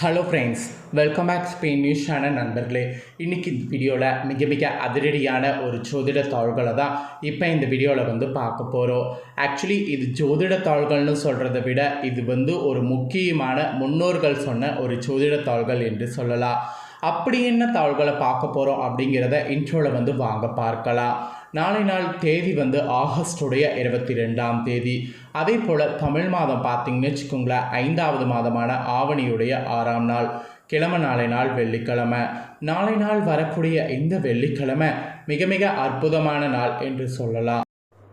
Hello friends welcome back Spain news channel நண்பர்களே. இன்றைக்கி இந்த வீடியோவில் மிக மிக அதிரடியான ஒரு ஜோதிட தாள்களை தான் இப்போ இந்த வீடியோவில் வந்து பார்க்க போகிறோம் ஆக்சுவலி இது ஜோதிட தாள்கள்னு சொல்கிறத விட இது வந்து ஒரு முக்கியமான முன்னோர்கள் சொன்ன ஒரு ஜோதிட தாள்கள் என்று சொல்லலாம். அப்படி என்ன தாள்களை பார்க்க போகிறோம் அப்படிங்கிறத இன்ட்ரோவில் வந்து வாங்க பார்க்கலாம். நாளை நாள் தேதி வந்து ஆகஸ்டுடைய இருபத்தி ரெண்டாம் தேதி. அதே போல் தமிழ் மாதம் பார்த்தீங்கன்னு வச்சுக்கோங்களேன் ஐந்தாவது மாதமான ஆவணியுடைய ஆறாம் நாள். கிழமை நாளை நாள் வெள்ளிக்கிழமை. நாளை நாள் வரக்கூடிய இந்த வெள்ளிக்கிழமை மிக மிக அற்புதமான நாள் என்று சொல்லலாம்.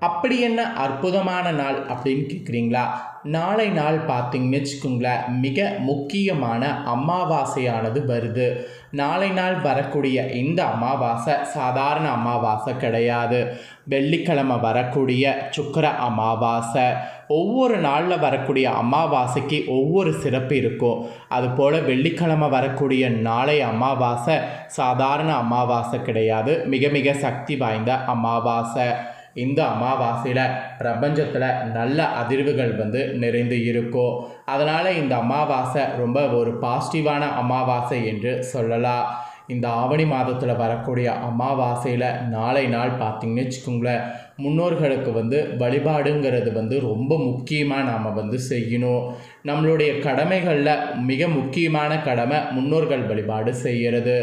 அப்படி என்ன அற்புதமான நாள் அப்படின்னு கேட்குறீங்களா நாளை நாள் பார்த்தீங்கன்னு வச்சுக்கோங்களேன் மிக முக்கியமான அமாவாசையானது வருது. நாளை நாள் வரக்கூடிய இந்த அமாவாசை சாதாரண அமாவாசை கிடையாது. வெள்ளிக்கிழமை வரக்கூடிய சுக்கர அமாவாசை. ஒவ்வொரு நாளில் வரக்கூடிய அமாவாசைக்கு ஒவ்வொரு சிறப்பு இருக்கும். அதுபோல் வெள்ளிக்கிழமை வரக்கூடிய நாளை அமாவாசை சாதாரண அமாவாசை கிடையாது. மிக மிக சக்தி வாய்ந்த அமாவாசை. இந்த அமாவாசையில் பிரபஞ்சத்தில் நல்ல அதிர்வுகள் வந்து நிறைந்து இருக்கும் அதனால் இந்த அமாவாசை ரொம்ப ஒரு பாசிட்டிவான அமாவாசை என்று சொல்லலாம். இந்த ஆவணி மாதத்தில் வரக்கூடிய அமாவாசையில் நாளை நாள் பார்த்திங்கன்னு வச்சுக்கோங்களேன் முன்னோர்களுக்கு வந்து வழிபாடுங்கிறது வந்து ரொம்ப முக்கியமாக நாம் வந்து செய்யணும். நம்மளுடைய கடமைகளில் மிக முக்கியமான கடமை முன்னோர்கள் வழிபாடு செய்கிறது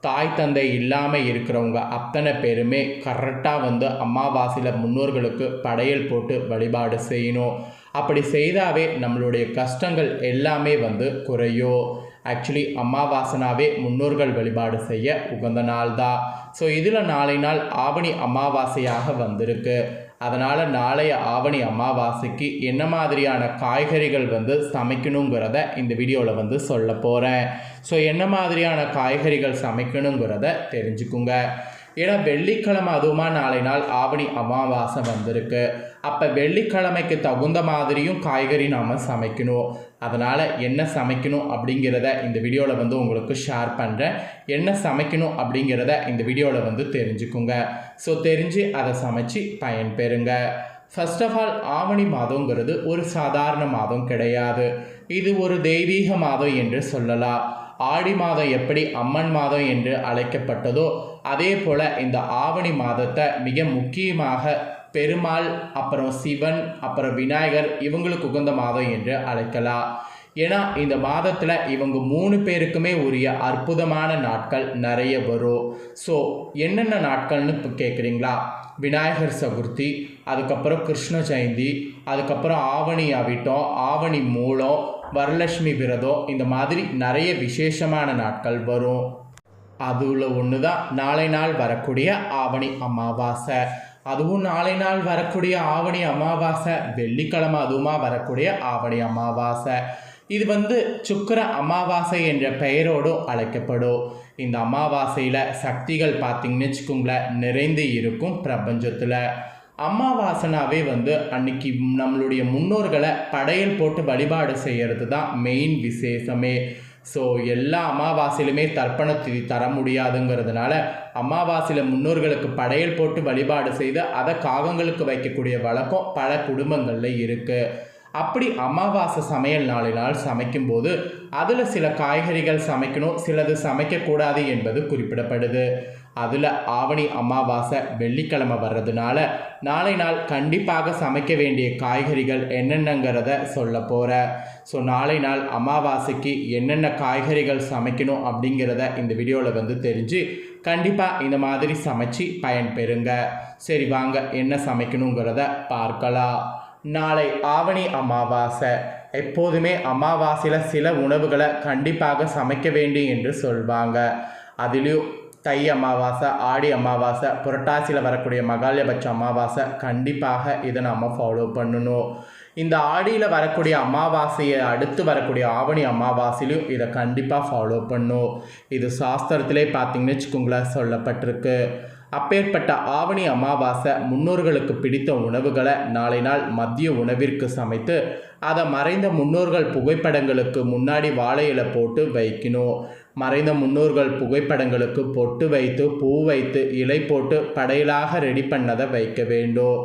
தாய் தந்தை இல்லாமல் இருக்கிறவங்க அத்தனை பேருமே கரெக்டாக வந்து அமாவாசையில் முன்னோர்களுக்கு படையல் போட்டு வழிபாடு செய்யணும். அப்படி செய்தாவே நம்மளுடைய கஷ்டங்கள் எல்லாமே வந்து குறையும். ஆக்சுவலி அமாவாசனாவே முன்னோர்கள் வழிபாடு செய்ய உகந்த நாள் தான் ஸோ இதில் நாளை நாள் ஆவணி அமாவாசையாக வந்திருக்கு. அதனால் நாளைய ஆவணி அமாவாசைக்கு என்ன மாதிரியான காய்கறிகள் வந்து சமைக்கணுங்கிறத இந்த வீடியோவில் வந்து சொல்ல போகிறேன் ஸோ என்ன மாதிரியான காய்கறிகள் சமைக்கணுங்கிறத தெரிஞ்சுக்குங்க. ஏன்னா வெள்ளிக்கிழமை அதுவுமா நாளை நாள் ஆவணி அமாவாசை வந்திருக்கு. அப்போ வெள்ளிக்கிழமைக்கு தகுந்த மாதிரியும் காய்கறி நாம் சமைக்கணும். அதனால் என்ன சமைக்கணும் அப்படிங்கிறத இந்த வீடியோவில் வந்து உங்களுக்கு ஷேர் பண்ணுறேன் என்ன சமைக்கணும் அப்படிங்கிறத இந்த வீடியோவில் வந்து தெரிஞ்சுக்குங்க. ஸோ தெரிஞ்சு அதை சமைச்சு பயன்பெறுங்க. ஃபர்ஸ்ட் ஆஃப் ஆல் ஆவணி மாதங்கிறது ஒரு சாதாரண மாதம் கிடையாது. இது ஒரு தெய்வீக மாதம் என்று சொல்லலாம். ஆடி மாதம் எப்படி அம்மன் மாதம் என்று அழைக்கப்பட்டதோ அதே போல் இந்த ஆவணி மாதத்தை மிக முக்கியமாக பெருமாள் அப்புறம் சிவன் அப்புறம் விநாயகர் இவங்களுக்கு உகந்த மாதம் என்று அழைக்கலாம். ஏன்னா இந்த மாதத்தில் இவங்க மூணு பேருக்குமே உரிய அற்புதமான நாட்கள் நிறைய வரும். ஸோ என்னென்ன நாட்கள்னு இப்போ கேட்குறீங்களா விநாயகர் சதுர்த்தி அதுக்கப்புறம் கிருஷ்ண ஜெயந்தி அதுக்கப்புறம் ஆவணி அவிட்டம் ஆவணி மூலம் வரலட்சுமி விரதம் இந்த மாதிரி நிறைய விசேஷமான நாட்கள் வரும். அதில் ஒன்று தான் நாளை நாள் வரக்கூடிய ஆவணி அமாவாசை. அதுவும் நாளை நாள் வரக்கூடிய ஆவணி அமாவாசை வெள்ளிக்கிழமை அதுவுமா வரக்கூடிய ஆவணி அமாவாசை. இது வந்து சுக்கர அமாவாசை என்ற பெயரோடும் அழைக்கப்படும். இந்த அமாவாசையில் சக்திகள் பார்த்திங்கன்னு வச்சுக்கோங்களேன் நிறைந்து இருக்கும் பிரபஞ்சத்தில். அமாவாசனாவே வந்து அன்னைக்கு நம்மளுடைய முன்னோர்களை படையல் போட்டு வழிபாடு செய்கிறது தான் மெயின் விசேஷமே. ஸோ எல்லா அமாவாசையிலுமே தர்ப்பண திதி தர முடியாதுங்கிறதுனால அமாவாசையில் முன்னோர்களுக்கு படையல் போட்டு வழிபாடு செய்து அதை காகங்களுக்கு வைக்கக்கூடிய வழக்கம் பல குடும்பங்களில் இருக்குது அப்படி அமாவாசை சமையல் நாளினால் சமைக்கும்போது அதில் சில காய்கறிகள் சமைக்கணும் சிலது சமைக்கக்கூடாது என்பது குறிப்பிடப்படுது. அதில் ஆவணி அமாவாசை வெள்ளிக்கிழமை வர்றதுனால நாளை நாள் கண்டிப்பாக சமைக்க வேண்டிய காய்கறிகள் என்னென்னங்கிறத சொல்ல போகிறேன் ஸோ நாளை நாள் அமாவாசைக்கு என்னென்ன காய்கறிகள் சமைக்கணும் அப்படிங்கிறத இந்த வீடியோவில் வந்து தெரிஞ்சு கண்டிப்பாக இந்த மாதிரி சமைச்சு பயன்பெறுங்க. சரி வாங்க என்ன சமைக்கணுங்கிறத பார்க்கலாம். நாளை ஆவணி அமாவாசை. எப்போதுமே அமாவாசையில் சில உணவுகளை கண்டிப்பாக சமைக்க வேண்டும் என்று சொல்வாங்க. அதுலேயும் தை அமாவாசை ஆடி அமாவாசை புரட்டாசியில் வரக்கூடிய மகாலயபட்ச அமாவாசை கண்டிப்பாக இதை நாம் ஃபாலோ பண்ணணும். இந்த ஆடியில் வரக்கூடிய அமாவாசையை அடுத்து வரக்கூடிய ஆவணி அமாவாசையிலையும் இதை கண்டிப்பாக ஃபாலோ பண்ணும் இது சாஸ்திரத்திலே பார்த்தீங்கன்னு வச்சுக்கோங்களேன் சொல்லப்பட்டிருக்கு. அப்பேற்பட்ட ஆவணி அமாவாசை முன்னோர்களுக்கு பிடித்த உணவுகளை நாளை நாள் மதிய உணவிற்கு சமைத்து அதை மறைந்த முன்னோர்கள் புகைப்படங்களுக்கு முன்னாடி வாழை இலை போட்டு வைக்கணும். மறைந்த முன்னோர்கள் புகைப்படங்களுக்கு பொட்டு வைத்து பூ வைத்து இலை போட்டு படையலாக ரெடி பண்ணதை வைக்க வேண்டும்.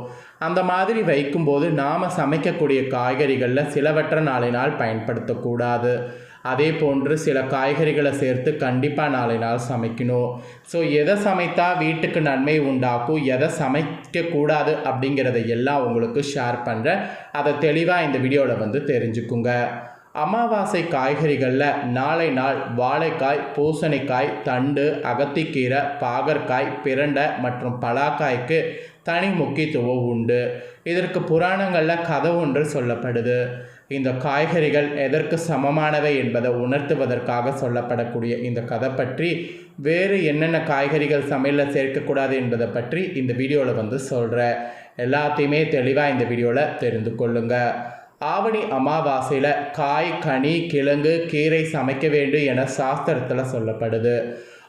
அந்த மாதிரி வைக்கும்போது நாம் சமைக்கக்கூடிய காய்கறிகளில் சிலவற்றை நாளை நாள் பயன்படுத்தக்கூடாது. அதே போன்று சில காய்கறிகளை சேர்த்து கண்டிப்பாக நாளை நாள் சமைக்கணும். ஸோ எதை சமைத்தா வீட்டுக்கு நன்மை உண்டாக்கும் எதை சமைக்கக்கூடாது அப்படிங்கிறத எல்லாம் உங்களுக்கு ஷேர் பண்ணுறேன் அதை தெளிவாக இந்த வீடியோவில் வந்து தெரிஞ்சுக்குங்க. அமாவாசை காய்கறிகளில் நாளை நாள் வாழைக்காய் பூசணிக்காய் தண்டு அகத்திக்கீரை பாகற்காய் பிரண்டை மற்றும் பலாக்காய்க்கு தனி முக்கியத்துவம் உண்டு. இதற்கு புராணங்களில் கதை ஒன்று சொல்லப்படுது. இந்த காய்கறிகள் எதற்கு சமமானவை என்பதை உணர்த்துவதற்காக சொல்லப்படக்கூடிய இந்த கதை பற்றி வேறு என்னென்ன காய்கறிகள் சமையலில் சேர்க்கக்கூடாது என்பதை பற்றி இந்த வீடியோவில் வந்து சொல்கிறேன் எல்லாத்தையுமே தெளிவாக இந்த வீடியோவில் தெரிந்து கொள்ளுங்கள் ஆவணி அமாவாசையில் காய் கனி கிழங்கு கீரை சமைக்க வேண்டும் என சாஸ்திரத்தில் சொல்லப்படுது.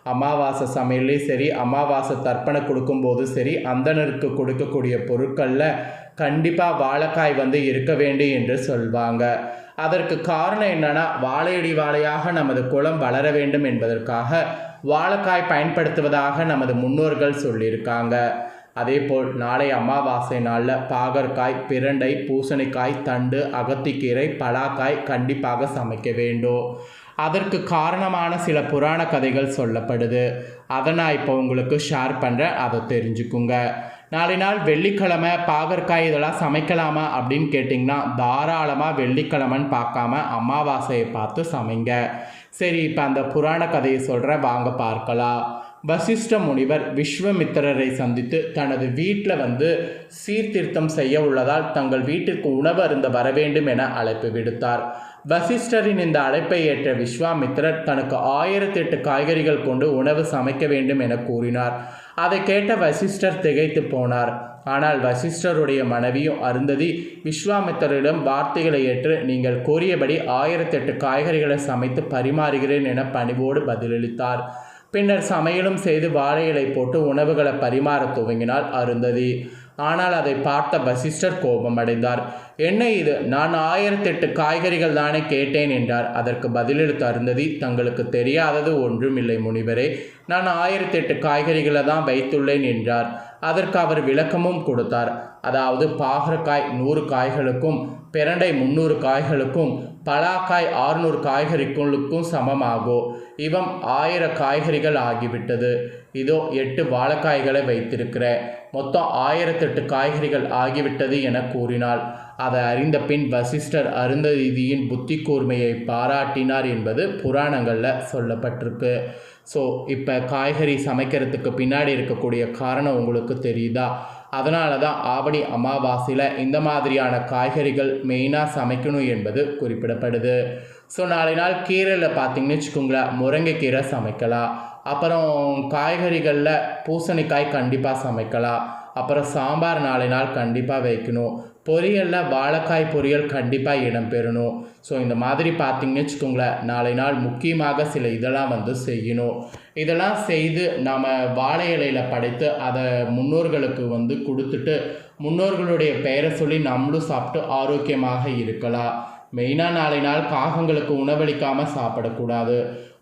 அமாவாசை சமையல்லையும் சரி அமாவாசை தர்ப்பணம் கொடுக்கும்போது சரி அந்தனருக்கு கொடுக்கக்கூடிய பொருட்களில் கண்டிப்பாக வாழைக்காய் வந்து இருக்க வேண்டும் என்று சொல்வாங்க. அதற்கு காரணம் என்னன்னா வாழையடி வாழையாக நமது குளம் வளர வேண்டும் என்பதற்காக வாழைக்காய் பயன்படுத்துவதாக நமது முன்னோர்கள் சொல்லியிருக்காங்க. அதேபோல் நாளை அமாவாசை நாளில் பாகற்காய் பிரண்டை பூசணிக்காய் தண்டு அகத்திக்கீரை பலாக்காய் கண்டிப்பாக சமைக்க வேண்டும். அதற்கு காரணமான சில புராண கதைகள் சொல்லப்படுது. அதை நான் இப்போ உங்களுக்கு ஷேர் பண்ணுறேன் அதை தெரிஞ்சுக்குங்க. நாளை நாள் வெள்ளிக்கிழமை பாகற்காய் இதெல்லாம் சமைக்கலாமா அப்படின்னு கேட்டிங்கன்னா தாராளமாக வெள்ளிக்கிழமைன்னு பார்க்காம அமாவாசையை பார்த்து சமைங்க. சரி இப்போ அந்த புராண கதையை சொல்கிறேன் வாங்க பார்க்கலாம். வசிஷ்ட முனிவர் விஸ்வமித்திரரை சந்தித்து தனது வீட்டில் வந்து சீர்திருத்தம் செய்ய உள்ளதால் தங்கள் வீட்டிற்கு உணவு அருந்த வர வேண்டும் என அழைப்பு விடுத்தார். வசிஷ்டரின் இந்த அழைப்பை ஏற்ற விஸ்வாமித்திரர் தனக்கு ஆயிரத்தி எட்டு காய்கறிகள் கொண்டு உணவு சமைக்க வேண்டும் என கூறினார். அதை கேட்ட வசிஷ்டர் திகைத்து போனார். ஆனால் வசிஷ்டருடைய மனைவியும் அருந்ததி விஸ்வாமித்தரிடம் வார்த்தைகளை ஏற்று நீங்கள் கூறியபடி ஆயிரத்தெட்டு காய்கறிகளை சமைத்து பரிமாறுகிறேன் என பணிவோடு பதிலளித்தார். பின்னர் சமையலும் செய்து வாழை இலை போட்டு உணவுகளை பரிமாறத் துவங்கினாள் அருந்ததி. ஆனால் அதை பார்த்த வசிஷ்டர் கோபம் அடைந்தார் என்ன இது? நான் ஆயிரத்தெட்டு காய்கறிகள் தானே கேட்டேன் என்றார். அதற்கு பதிலளித்த அருந்ததி தங்களுக்கு தெரியாதது ஒன்றுமில்லை முனிவரே. நான் ஆயிரத்தெட்டு காய்கறிகளை தான் வைத்துள்ளேன் என்றார். அதற்கு அவர் விளக்கமும் கொடுத்தார். அதாவது பாகற்காய் நூறு காய்களுக்கும் பிரண்டை முந்நூறு காய்களுக்கும் பலாக்காய் ஆறுநூறு காய்கறிகளுக்கும் சமமாகும் இவம் ஆயிர காய்கறிகள் ஆகிவிட்டது. இதோ எட்டு வாழைக்காய்களை வைத்திருக்கிறேன். மொத்தம் ஆயிரத்தெட்டு காய்கறிகள் ஆகிவிட்டது என கூறினாள். அதை அறிந்த பின் வசிஷ்டர் அருந்ததியின் புத்தி கூர்மையை பாராட்டினார் என்பது புராணங்களில் சொல்லப்பட்டிருக்கு. ஸோ இப்போ காய்கறி சமைக்கிறதுக்கு பின்னாடி இருக்கக்கூடிய காரணம் உங்களுக்கு தெரியுதா? அதனால தான் ஆவணி அமாவாசையில் இந்த மாதிரியான காய்கறிகள் மெயினாக சமைக்கணும் என்பது குறிப்பிடப்படுது. ஸோ நாளை நாள் கீரையில் பார்த்தீங்கன்னு வச்சுக்கோங்களேன் முருங்கைக்கீரை சமைக்கலாம். அப்புறம் காய்கறிகளில் பூசணிக்காய் கண்டிப்பாக சமைக்கலாம். அப்புறம் சாம்பார் நாளை நாள் கண்டிப்பாக வைக்கணும். பொரியலில் வாழைக்காய் பொரியல் கண்டிப்பாக இடம்பெறணும் ஸோ இந்த மாதிரி பார்த்திங்கன்னு வச்சுக்கோங்களேன் நாளை நாள் முக்கியமாக சில இதெல்லாம் வந்து செய்யணும். இதெல்லாம் செய்து நாம் வாழை இலையில் படைத்து அதை முன்னோர்களுக்கு வந்து கொடுத்துட்டு முன்னோர்களுடைய பெயரை சொல்லி நம்மளும் சாப்பிட்டு ஆரோக்கியமாக இருக்கலாம். மெயினாக நாளை நாள் காகங்களுக்கு உணவளிக்காமல் சாப்பிடக்கூடாது.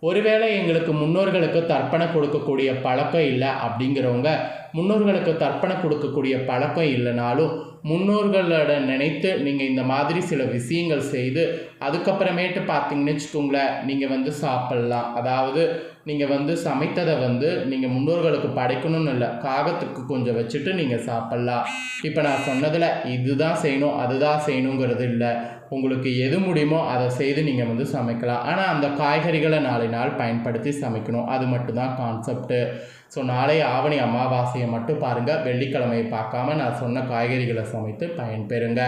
ஒருவேளை எங்களுக்கு முன்னோர்களுக்கு தர்ப்பணம் கொடுக்கக்கூடிய பழக்கம் இல்லை அப்படிங்கிறவங்க முன்னோர்களுக்கு தர்ப்பணம் கொடுக்கக்கூடிய பழக்கம் இல்லைனாலும் முன்னோர்களோட நினைத்து நீங்கள் இந்த மாதிரி சில விஷயங்கள் செய்து அதுக்கப்புறமேட்டு பார்த்தீங்கன்னு வச்சுக்கோங்களேன் நீங்கள் வந்து சாப்பிட்லாம். அதாவது நீங்கள் வந்து சமைத்ததை வந்து நீங்கள் முன்னோர்களுக்கு படைக்கணும்னு இல்லை காகத்துக்கு கொஞ்சம் வச்சுட்டு நீங்கள் சாப்பிட்லாம். இப்போ நான் சொன்னதில் இதுதான் செய்யணும் அதுதான் செய்யணுங்கிறது இல்லை. உங்களுக்கு எது முடியுமோ அதை செய்து நீங்கள் வந்து சமைக்கலாம். ஆனால் அந்த காய்கறிகளை நாளை நாள் பயன்படுத்தி சமைக்கணும். அது மட்டும்தான் கான்செப்ட்டு ஸோ நாளை ஆவணி அமாவாசையை மட்டும் பாருங்கள் வெள்ளிக்கிழமையை பார்க்காம நான் சொன்ன காய்கறிகளை சமைத்து பயன்பெறுங்க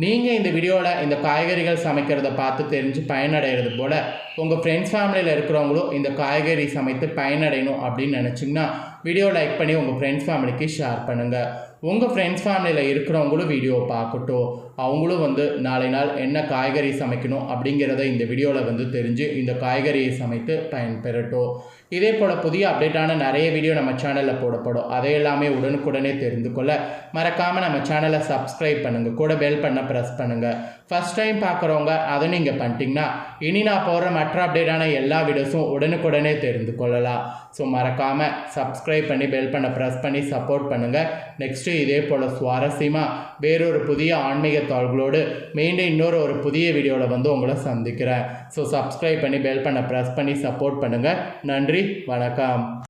நீங்கள் இந்த வீடியோவில் இந்த காய்கறிகள் சமைக்கிறத பார்த்து தெரிஞ்சு பயனடைகிறது போல் உங்கள் ஃப்ரெண்ட்ஸ் ஃபேமிலியில் இருக்கிறவங்களும் இந்த காய்கறி சமைத்து பயனடையணும் அப்படின்னு நினச்சிங்கன்னா வீடியோ லைக் பண்ணி உங்கள் ஃப்ரெண்ட்ஸ் ஃபேமிலிக்கு ஷேர் பண்ணுங்கள் உங்கள் ஃப்ரெண்ட்ஸ் ஃபேமிலியில் இருக்கிறவங்களும் வீடியோ பார்க்கட்டும். அவங்களும் வந்து நாளை நாள் என்ன காய்கறி சமைக்கணும் அப்படிங்கிறத இந்த வீடியோவில் வந்து தெரிஞ்சு இந்த காய்கறியை சமைத்து பயன்பெறட்டும். இதே போல் புதிய அப்டேட்டான நிறைய வீடியோ நம்ம சேனலில் போடப்படும். அதை எல்லாமே உடனுக்குடனே தெரிந்து கொள்ள மறக்காமல் நம்ம சேனலை சப்ஸ்கிரைப் பண்ணுங்கள் கூட பெல் பண்ண ப்ரெஸ் பண்ணுங்கள் ஃபஸ்ட் டைம் பார்க்குறவங்க அதை நீங்கள் பண்ணிட்டீங்கன்னா இனி நான் போடுற மற்ற அப்டேட்டான எல்லா வீடியோஸும் உடனுக்குடனே தெரிந்து கொள்ளலாம். ஸோ மறக்காமல் சப்ஸ்கிரைப் பண்ணி பெல் பண்ண ப்ரெஸ் பண்ணி சப்போர்ட் பண்ணுங்கள் நெக்ஸ்ட்டு இதே போல் சுவாரஸ்யமாக வேறொரு புதிய ஆன்மீக தாள்களோடு மீண்டும் இன்னொரு ஒரு புதிய வீடியோவில் வந்து உங்களை சந்திக்கிறேன். ஸோ சப்ஸ்கிரைப் பண்ணி பெல் பண்ண ப்ரெஸ் பண்ணி சப்போர்ட் பண்ணுங்கள் நன்றி வணக்கம்.